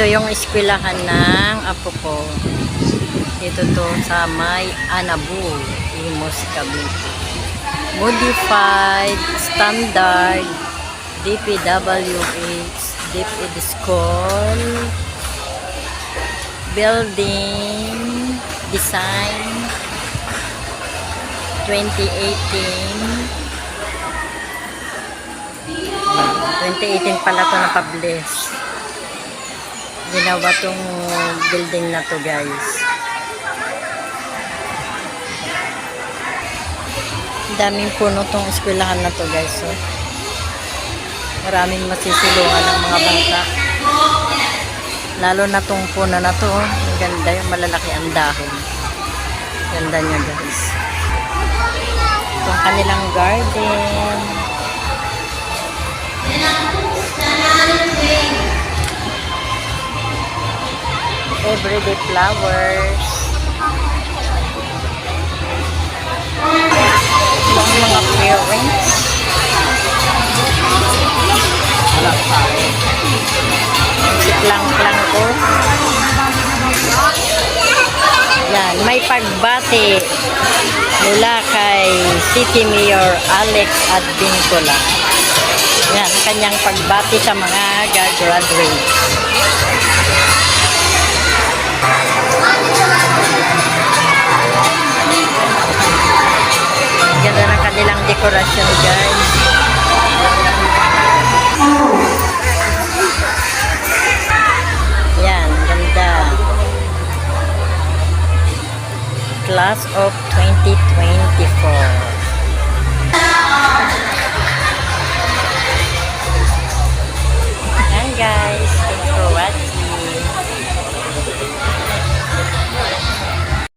Ito yung eskwelahan ng apo ko. Dito to sa may Anabu, Imos, Cavite. Modified, standard, DPWH, DepEd School, building, design, 2018, 2018 pala to na-publish. Ginawa tong building na to guys. Daming puno tong eskwelahan na to guys. So. Maraming masisilungan ng mga bangka. Lalo na tong puno na to. oh. Ang ganda yung malalaki ang dahon. Ganda niya guys. Itong kanilang garden. Everyday flowers. Yung mga parents. Si Klang-Klang ko. Yan, may pagbati mula kay City Mayor Alex Advincola. Yan, ang kanyang pagbati sa mga gagraduate. Ganda ng kanilang dekorasyon, guys. Yan, ganda. Class of 2024.